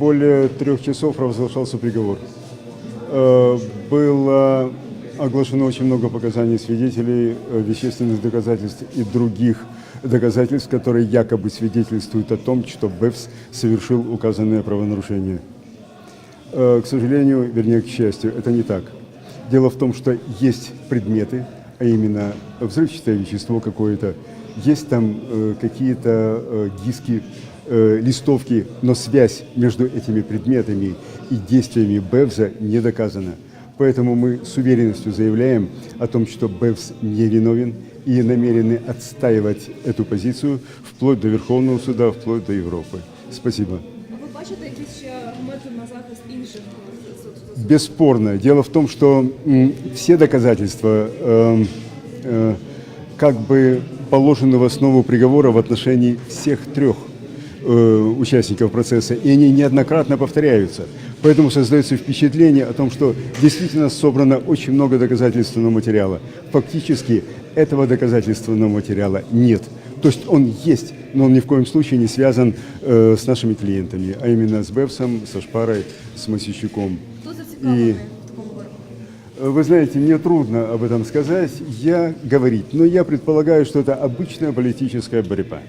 более трех часов разглашался приговор. Э, Было оглашено очень много показаний свидетелей, э, вещественных доказательств и других доказательств, которые якобы свидетельствуют о том, что БЭФС совершил указанное правонарушение. Э, К сожалению, вернее, к счастью, это не так. Дело в том, что есть предметы, а именно взрывчатое вещество какое-то, есть там какие-то диски, э, листовки, но связь между этими предметами и действиями БЭВЗа не доказана. Поэтому мы с уверенностью заявляем о том, что БЭВС не виновен и намерены отстаивать эту позицию вплоть до Верховного суда, вплоть до Европы. Спасибо. А ви бачите якісь ще аргументи на захист інших е, Бесспорно. Дело в том, что все доказательства эм, э, как бы положены в основу приговора в отношении всех трех э, участников процесса, и они неоднократно повторяются. Поэтому создается впечатление о том, что действительно собрано очень много доказательственного материала. Фактически этого доказательственного материала нет. То есть он есть, но он ни в коем случае не связан э, с нашими клиентами, а именно с Бевсом, со Шпарой, с Масищуком. В такому вироку? Э, Вы знаете, мне трудно об этом сказать, я говорить, но я предполагаю, что это обычная политическая борьба,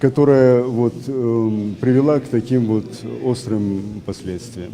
которая вот, эм, привела к таким вот острым последствиям.